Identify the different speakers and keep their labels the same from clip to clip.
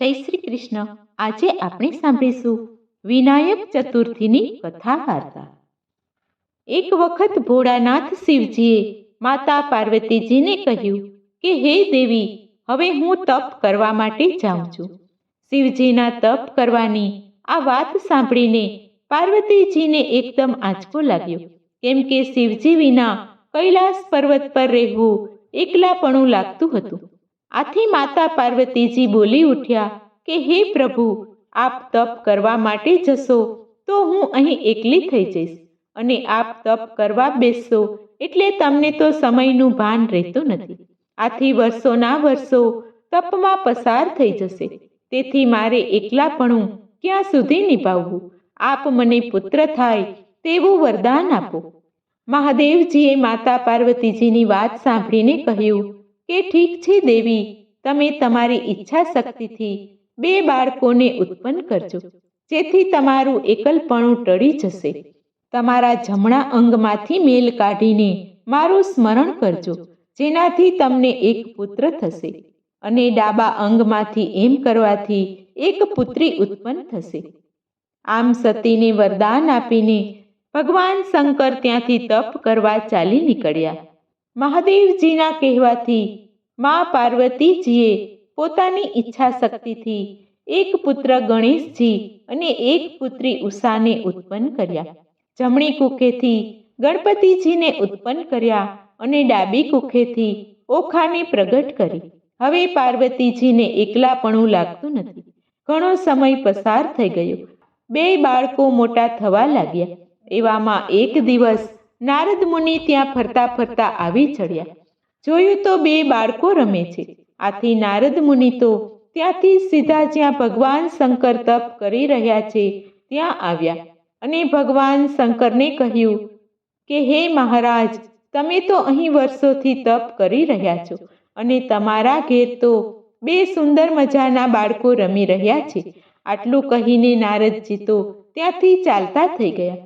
Speaker 1: જય શ્રી કૃષ્ણ. આજે આપણે સાંભળીશું વિનાયક ચતુર્થીની કથા વાર્તા એક વખત ભોળાનાથ શિવજીએ માતા પાર્વતીજીને કહ્યું કે હે દેવી હવે હું તપ કરવા માટે જાઉં છું. શિવજીના તપ કરવાની આ વાત સાંભળીને પાર્વતીજીને એકદમ આંચકો લાગ્યો. કેમ કે શિવજી વિના કૈલાસ પર્વત પર રહેવું એકલાપણું લાગતું હતું. આથી માતા પાર્વતીજી બોલી ઉઠ્યા કે, હે પ્રભુ, આપ તપ કરવા માટે જશો, તો હું અહીં એકલી થઈ જઈશ અને આપ તપ કરવા બેસશો એટલે તમને તો સમયનું ભાન રહેતું નથી. આથી વર્ષોના વર્ષો તપમાં પસાર થઈ જશે. તેથી મારે એકલાપણું ક્યાં સુધી નિભાવવું? આપ મને પુત્ર થાય તેવું વરદાન આપો. મહાદેવજીએ માતા પાર્વતીજીની વાત સાંભળીને કહ્યું કે ઠીક છે દેવી, તમે તમારી ઈચ્છા શક્તિથી બે બાળકોને ઉત્પન્ન કરજો. જેથી તમારું એકલપણું ટળી જશે. તમારા જમણા અંગમાંથી મેલ કાઢીને મારું સ્મરણ કરજો, જેનાથી તમને એક પુત્ર થશે. અને ડાબા અંગમાંથી એમ કરવાથી એક પુત્રી ઉત્પન્ન થશે. આમ સતીને વરદાન આપીને ભગવાન શંકર ત્યાંથી તપ કરવા ચાલી નીકળ્યા. મહાદેવજીના કહેવાથી મા પાર્વતીજીએ પોતાની ઈચ્છા શક્તિથી એક પુત્ર ગણેશજી અને એક પુત્રી ઉષાને ઉત્પન્ન કર્યા. જમણી કુખેથી ગણપતિજીને ઉત્પન્ન કર્યા અને ડાબી કુખેથી ઓખાને પ્રગટ કરી. હવે પાર્વતીજીને એકલાપણું લાગતું નથી. ઘણો સમય પસાર થઈ ગયો. બે બાળકો મોટા થવા લાગ્યા. એવામાં એક દિવસ નારદ મુનિ ત્યાં ફરતા ફરતા આવી ચડ્યા. જોયું તો બે બાળકો રમે છે. આથી નારદ મુનિ તો ત્યાંથી સીધા જ્યાં ભગવાન શંકર તપ કરી રહ્યા છે, ત્યાં આવ્યા. અને ભગવાન શંકરને કહ્યું, કે હે મહારાજ, તમે તો અહીં વર્ષોથી તપ કરી રહ્યા છો અને તમારા ઘેર તો બે સુંદર મજાના બાળકો રમી રહ્યા છે. આટલું કહીને નારદજી તો ત્યાંથી ચાલતા થઈ ગયા.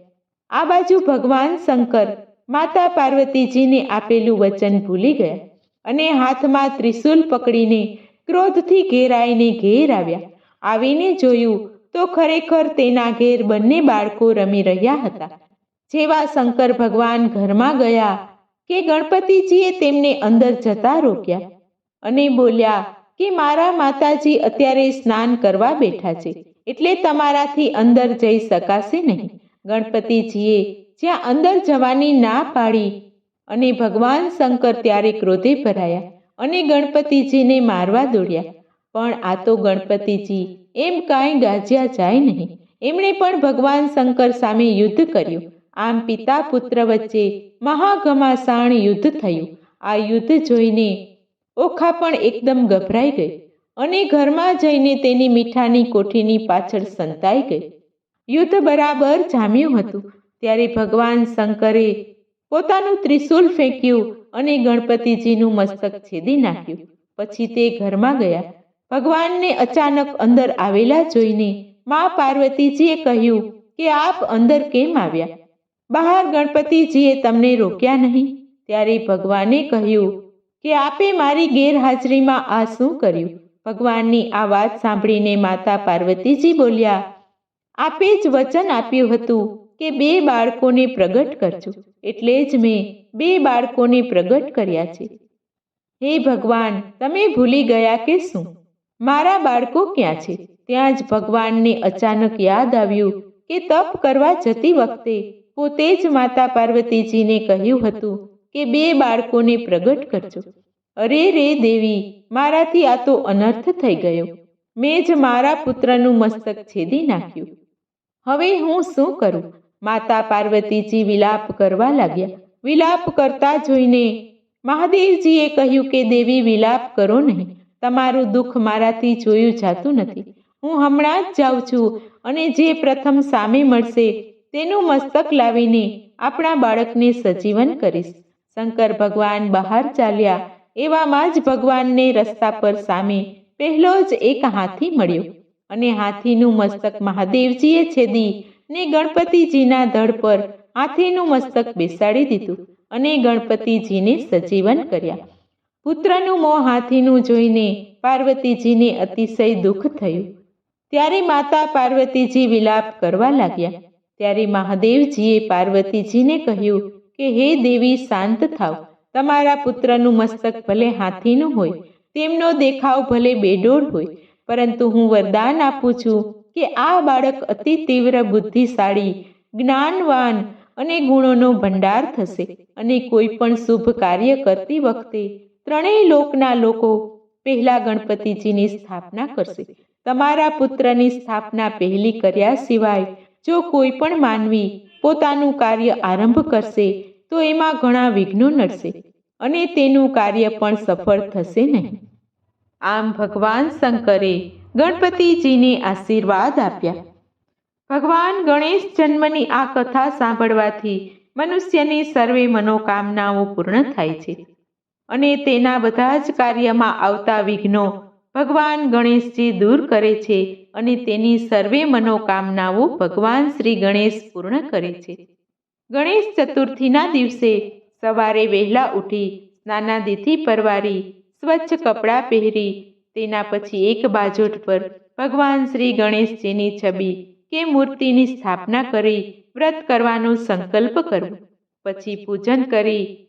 Speaker 1: આ બાજુ ભગવાન શંકર માતા પાર્વતીજીને આપેલું વચન ભૂલી ગયા અને હાથમાં ત્રિશૂલ પકડીને ક્રોધથી ઘેરાઈને ઘેર આવ્યા. આવીને જોયું તો ખરેખર તેના ઘેર બંને બાળકો રમી રહ્યા હતા. જેવા શંકર ભગવાન ઘરમાં ગયા કે ગણપતિજીએ તેમને અંદર જતા રોક્યા અને બોલ્યા કે મારા માતાજી અત્યારે સ્નાન કરવા બેઠા છે, એટલે તમારાથી અંદર જઈ શકાશે નહીં. ગણપતિજીએ જ્યાં અંદર જવાની ના પાડી અને ભગવાન શંકર ત્યારે ક્રોધે ભરાયા અને ગણપતિજીને મારવા દોડ્યા. પણ આ તો ગણપતિજી એમ કાંઈ ગાજ્યા જાય નહીં. એમણે પણ ભગવાન શંકર સામે યુદ્ધ કર્યું. આમ પિતા પુત્ર વચ્ચે મહાઘમાસાણ યુદ્ધ થયું. આ યુદ્ધ જોઈને ઓખા પણ એકદમ ગભરાઈ ગઈ અને ઘરમાં જઈને તેની મીઠાની કોઠીની પાછળ સંતાઈ ગઈ. યુદ્ધ બરાબર જામ્યું હતું. ત્યારે ભગવાન શંકરે પોતાનું ત્રિશૂલ ફેંક્યું અને ગણપતિજીનું મસ્તક છેદી નાખ્યું. પછી તે ઘરમાં ગયા. ભગવાનને અચાનક અંદર આવેલા જોઈને મા પાર્વતીજીએ કહ્યું કે આપ અંદર કેમ આવ્યા? બહાર ગણપતિજીએ તમને રોક્યા નહીં. ત્યારે ભગવાને કહ્યું કે આપે મારી ગેરહાજરીમાં આ શું કર્યું? ભગવાનની આ વાત સાંભળીને માતા પાર્વતીજી બોલ્યા આપે જ વચન આપ્યું હતું કે બે બાળકોને પ્રગટ કરજો. એટલે જ મેં બે બાળકોને પ્રગટ કર્યા છે. હે ભગવાન, તમે ભૂલી ગયા કે શું? મારા બાળકો ક્યાં છે? ત્યાં જ ભગવાનને અચાનક યાદ આવ્યું કે તપ કરવા જતી વખતે પોતે જ માતા પાર્વતીજીને કહ્યું હતું કે બે બાળકોને પ્રગટ કરજો. અરે રે દેવી, મારાથી આ તો અનર્થ થઈ ગયો. મેં જ મારા પુત્રનું મસ્તક છેદી નાખ્યું. હવે હું શું કરું? માતા પાર્વતીજી વિલાપ કરવા લાગ્યા. વિલાપ કરતા જોઈને મહાદેવજીએ કહ્યું કે, દેવી, વિલાપ કરો નહીં. તમારું દુઃખ મારાથી જોયું જાતું નથી. હું હમણાં જ જાઉં છું અને જે પ્રથમ સામે મળશે તેનું મસ્તક લાવીને આપણા બાળકને સજીવન કરીશ. શંકર ભગવાન બહાર ચાલ્યા. એવામાં જ ભગવાનને રસ્તા પર સામે પહેલો જ એક હાથી મળ્યો. અને હાથીનું મસ્તક મહાદેવજીએ છેદી ને ગણપતિજીના ધડ પર હાથીનું મસ્તક બેસાડી દીધું અને ગણપતિજીને સજીવન કર્યા. પુત્રનું મોં હાથીનું જોઈને પાર્વતીજીને અતિશય દુઃખ થયું. ત્યારે માતા પાર્વતીજી વિલાપ કરવા લાગ્યા. ત્યારે મહાદેવજીએ પાર્વતીજીને કહ્યું કે, હે દેવી, શાંત થાવ. તમારા પુત્રનું મસ્તક ભલે હાથીનું હોય, તેમનો દેખાવ ભલે બેડોળ હોય પરંતુ હું વરદાન આપું છું કે આ બાળક અતિ તીવ્ર બુદ્ધિશાળી, જ્ઞાનવાન અને ગુણોનો ભંડાર થશે અને કોઈ પણ શુભ કાર્ય કરતી વખતે ત્રણેય લોકના લોકો પહેલા ગણપતિજીની સ્થાપના કરશે. તમારા પુત્રની સ્થાપના પહેલી કર્યા સિવાય જો કોઈ પણ માનવી પોતાનું કાર્ય આરંભ કરશે, તો એમાં ઘણા વિઘ્નો નડશે અને તેનું કાર્ય પણ સફળ થશે નહીં. આમ ભગવાન શંકરે ગણપતિજીને આશીર્વાદ આપ્યા. ભગવાન ગણેશ જન્મની આ કથા સાંભળવાથી મનુષ્યની સર્વે મનોકામનાઓ પૂર્ણ થાય છે અને તેના બધા જ કાર્યમાં આવતા વિઘ્નો ભગવાન ગણેશજી દૂર કરે છે અને તેની સર્વે મનોકામનાઓ ભગવાન શ્રી ગણેશ પૂર્ણ કરે છે. ગણેશ ચતુર્થીના દિવસે સવારે વહેલા ઉઠી સ્નાનાદિથી પરવારી સ્વચ્છ કપડાં પહેરી, તેના પછી એક બાજોટ પર ભગવાન શ્રી ગણેશજીની છબી કે મૂર્તિની સ્થાપના કરી વ્રત કરવાનો સંકલ્પ કરવો. પછી પૂજન કરી.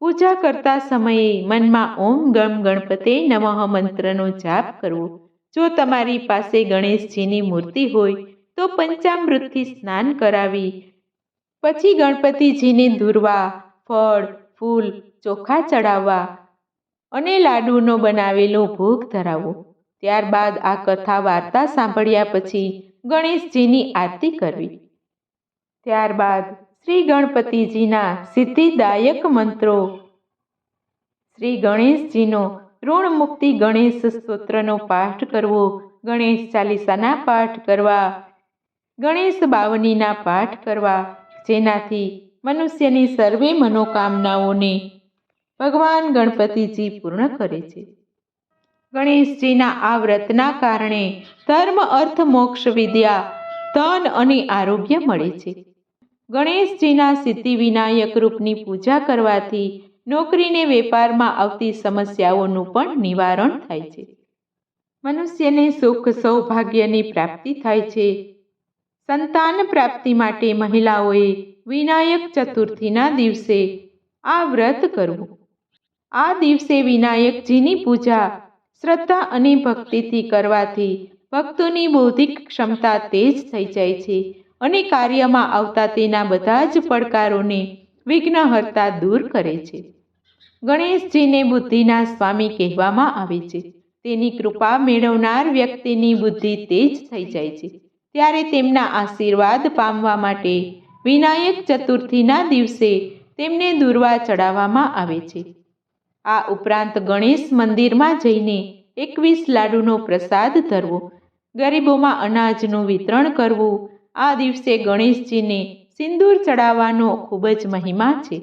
Speaker 1: પૂજા કરતા સમયે મનમાં ઓમ ગમ ગણપતે નમઃ મંત્રનો જાપ કરવો. જો તમારી પાસે ગણેશજીની મૂર્તિ હોય, તો પંચામૃતથી સ્નાન કરાવી. પછી ગણપતિજીને દૂરવા, ફળ, ફૂલ ચોખા ચડાવવા અને લાડુનો બનાવેલો ભોગ ધરાવો. ત્યારબાદ આ કથા વાર્તા સાંભળ્યા પછી ગણેશજીની આરતી કરવી. ત્યારબાદ શ્રી ગણપતિજીના સિદ્ધિદાયક મંત્રો. શ્રી ગણેશજીનો ઋણ મુક્તિ ગણેશ સ્તોત્રનો પાઠ કરવો. ગણેશ ચાલીસાના પાઠ કરવા. ગણેશ બાવનીના પાઠ કરવા. જેનાથી મનુષ્યની સર્વે મનોકામનાઓને ભગવાન ગણપતિજી પૂર્ણ કરે છે. ગણેશજીના આ વ્રતના કારણે ધર્મ, અર્થ, મોક્ષ, વિદ્યા, ધન અને આરોગ્ય મળે છે. ગણેશજીના સિદ્ધિ વિનાયક રૂપની પૂજા કરવાથી નોકરીને વેપારમાં આવતી સમસ્યાઓનું પણ નિવારણ થાય છે. મનુષ્યને સુખ, સૌભાગ્યની પ્રાપ્તિ થાય છે. સંતાન પ્રાપ્તિ માટે મહિલાઓએ વિનાયક ચતુર્થીના દિવસે આ વ્રત કરવું. આ દિવસે વિનાયકજીની પૂજા, શ્રદ્ધા અને ભક્તિથી કરવાથી ભક્તોની બૌદ્ધિક ક્ષમતા તેજ થઈ જાય છે અને કાર્યમાં આવતા તેના બધા જ પડકારોને વિઘ્નહર્તા દૂર કરે છે. ગણેશજીને બુદ્ધિના સ્વામી કહેવામાં આવે છે. તેની કૃપા મેળવનાર વ્યક્તિની બુદ્ધિ તેજ થઈ જાય છે. ત્યારે તેમના આશીર્વાદ પામવા માટે વિનાયક ચતુર્થીના દિવસે તેમને દુર્વા ચડાવવામાં આવે છે. આ ઉપરાંત ગણેશ મંદિરમાં જઈને એકવીસ લાડુનો પ્રસાદ ધરવો, ગરીબોમાં અનાજનું વિતરણ કરવું. આ દિવસે ગણેશજીને સિંદૂર ચડાવવાનો ખૂબ જ મહિમા છે.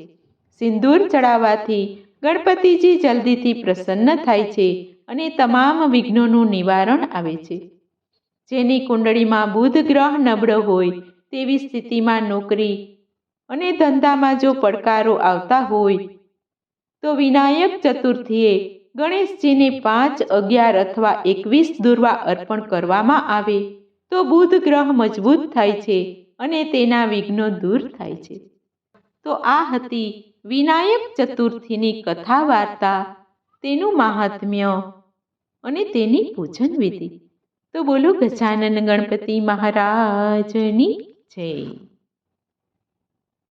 Speaker 1: સિંદૂર ચડાવવાથી ગણપતિજી જલ્દીથી પ્રસન્ન થાય છે અને તમામ વિઘ્નોનું નિવારણ આવે છે. જેની કુંડળીમાં બુધ ગ્રહ નબળો હોય તેવી સ્થિતિમાં નોકરી અને ધંધામાં જો પડકારો આવતા હોય તો વિનાયક ચતુર્થીએ ગણેશજીને પાંચ અગિયાર અથવા એકવીસ દુર્વા અર્પણ કરવામાં આવે. તો બુધ ગ્રહ મજબૂત થાય છે અને તેના વિઘ્નો દૂર થાય છે. તો આ હતી વિનાયક ચતુર્થીની કથા વાર્તા તેનું મહાત્મ્ય અને તેની પૂજન વિધિ. તો બોલો ગજાનન ગણપતિ મહારાજની જય.